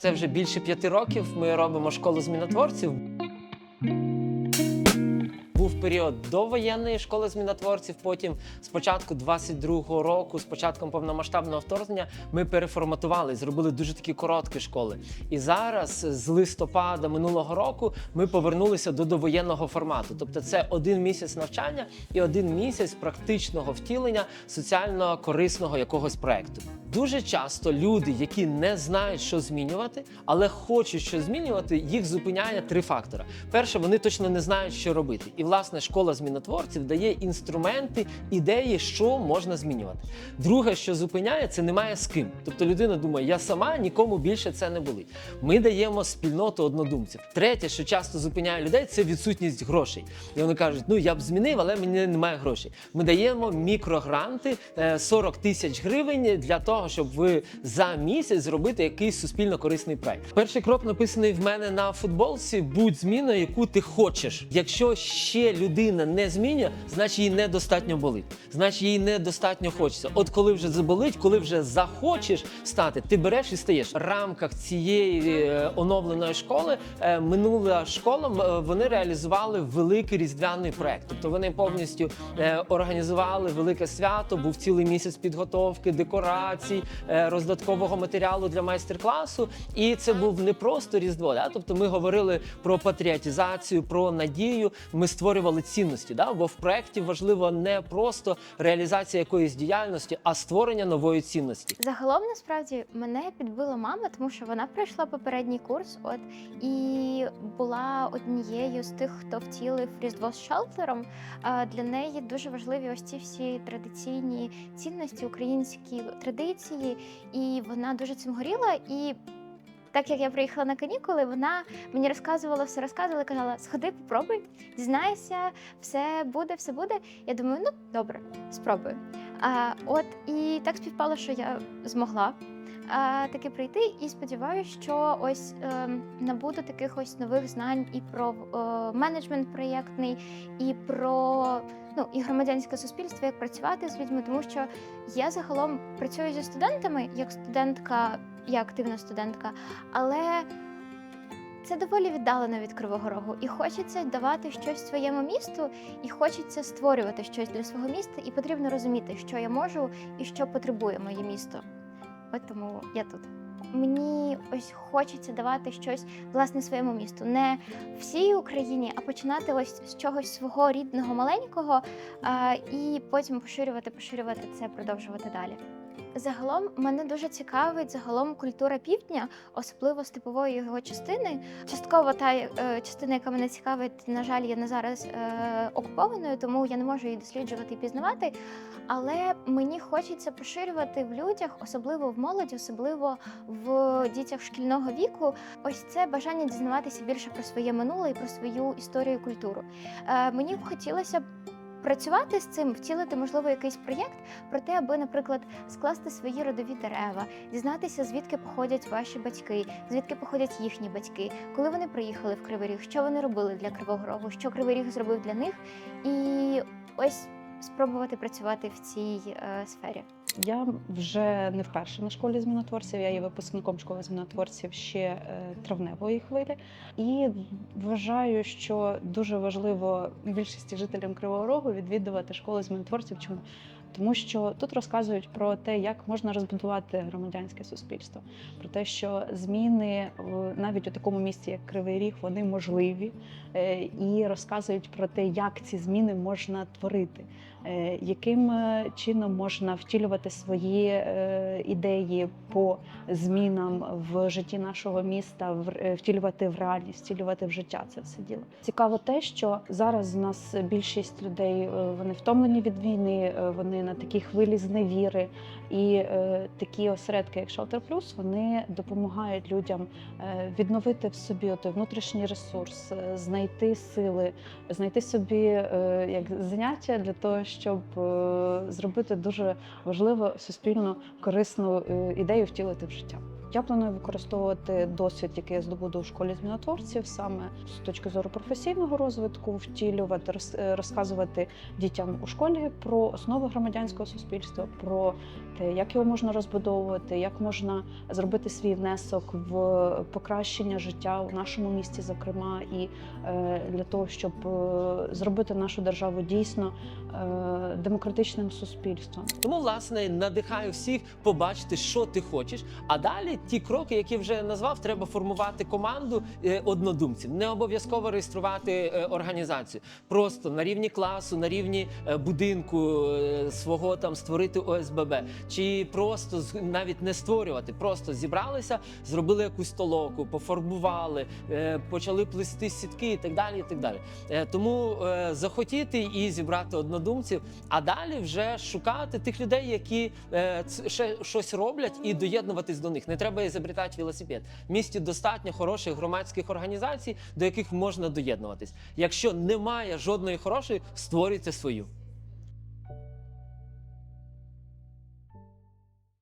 Це вже більше п'яти років. Ми робимо школу змінотворців. Період довоєнної школи змінотворців. Потім, з початку 22-го року, з початком повномасштабного вторгнення, ми переформатували, зробили дуже такі короткі школи. І зараз, з листопада минулого року, ми повернулися до довоєнного формату. Тобто, це один місяць навчання і один місяць практичного втілення соціально корисного якогось проекту. Дуже часто люди, які не знають, що змінювати, але хочуть що змінювати, їх зупиняє три фактори. Перше, вони точно не знають, що робити. І власне школа змінотворців дає інструменти, ідеї, що можна змінювати. Друге, що зупиняє, це немає з ким. Тобто людина думає, я сама нікому більше це не болить. Ми даємо спільноту однодумців. Третє, що часто зупиняє людей, це відсутність грошей. І вони кажуть, ну я б змінив, але мені немає грошей. Ми даємо мікрогранти е, 40 тисяч гривень для того, щоб ви за місяць зробити якийсь суспільно корисний проект. Перший крок написаний в мене на футболці: будь зміною, яку ти хочеш. Якщо ще людина не змінює, значить їй недостатньо болить. Значить, їй недостатньо хочеться. От коли вже заболить, коли вже захочеш стати, ти береш і стаєш. В рамках цієї е, оновленої школи е, минула школа. е, Вони реалізували великий різдвяний проект. Тобто вони повністю організували велике свято. Був цілий місяць підготовки, декорацій, роздаткового матеріалу для майстер-класу. І це був не просто різдво. Да? Тобто ми говорили про патріотизацію, про надію. Ми створювали цінності. Да? Бо в проєкті важливо не просто реалізація якоїсь діяльності, а створення нової цінності. Загалом насправді мене підбила мама, тому що вона пройшла попередній курс, от і була однією з тих, хто втілив різдво з шелтером. Для неї дуже важливі ось ці всі традиційні цінності, українські традиції, і вона дуже цим горіла. І так як я приїхала на канікули, вона мені розказувала все, розказувала, казала: сходи, попробуй, дізнайся, все буде, все буде. Я думаю, ну добре, спробую. А, от і так співпало, що я змогла а, таки прийти, і сподіваюся, що ось е, набуду таких ось нових знань і про е, менеджмент проєктний, і про ну і громадянське суспільство, як працювати з людьми, тому що я загалом працюю зі студентами як студентка, я активна студентка, але це доволі віддалено від Кривого Рогу, і хочеться давати щось своєму місту, і хочеться створювати щось для свого міста, і потрібно розуміти, що я можу і що потребує моє місто. От тому я тут. Мені ось хочеться давати щось власне своєму місту, не всій Україні, а починати ось з чогось свого рідного маленького, і потім поширювати, поширювати це, продовжувати далі. Загалом мене дуже цікавить загалом культура півдня, особливо степової його частини. Частково та е, частина, яка мене цікавить, на жаль, є на зараз е, окупованою, тому я не можу її досліджувати і пізнавати. Але мені хочеться поширювати в людях, особливо в молоді, особливо в дітях шкільного віку, ось це бажання дізнаватися більше про своє минуле і про свою історію і культуру. Е, мені б хотілося працювати з цим, втілити, можливо, якийсь проєкт про те, аби, наприклад, скласти свої родові дерева, дізнатися, звідки походять ваші батьки, звідки походять їхні батьки, коли вони приїхали в Кривий Ріг, що вони робили для Кривого Рогу, що Кривий Ріг зробив для них, і ось спробувати працювати в цій е, сфері. Я вже не вперше на школі змінотворців. Я є випускником школи змінотворців ще е, травневої хвилі. І вважаю, що дуже важливо більшості жителям Кривого Рогу відвідувати школу змінотворців. Чому? Тому що тут розказують про те, як можна розбудувати громадянське суспільство, про те, що зміни навіть у такому місті, як Кривий Ріг, вони можливі, е, і розказують про те, як ці зміни можна творити. Е, яким е, чином можна втілювати свої ідеї по змінам в житті нашого міста, втілювати в реальність, втілювати в життя це все діло. Цікаво те, що зараз у нас більшість людей вони втомлені від війни, е, на такі хвилі зневіри, і е, такі осередки, як Shelter Plus, вони допомагають людям е, відновити в собі той внутрішній ресурс, е, знайти сили, знайти собі е, як заняття для того, щоб е, зробити дуже важливу суспільно корисну е, ідею втілити в життя. Я планую використовувати досвід, який я здобуду в школі змінотворців, саме з точки зору професійного розвитку, втілювати, е, розказувати дітям у школі про основи громадянського суспільства, про те, як його можна розбудовувати, як можна зробити свій внесок в покращення життя у нашому місті, зокрема, і е, для того, щоб е, зробити нашу державу дійсно демократичним суспільством. Тому, власне, надихаю всіх побачити, що ти хочеш. А далі ті кроки, які вже назвав, треба формувати команду е, однодумців. Не обов'язково реєструвати е, організацію. Просто на рівні класу, на рівні е, будинку свого там створити ОСББ, чи просто навіть не створювати, просто зібралися, зробили якусь толоку, пофарбували, е, почали плести сітки і так далі. І так далі. Тому захотіти і зібрати однодумців, а далі вже шукати тих людей, які ще щось роблять, і доєднуватись до них. Не треба ізобретати велосипед. В місті достатньо хороших громадських організацій, до яких можна доєднуватись. Якщо немає жодної хорошої, створюйте свою.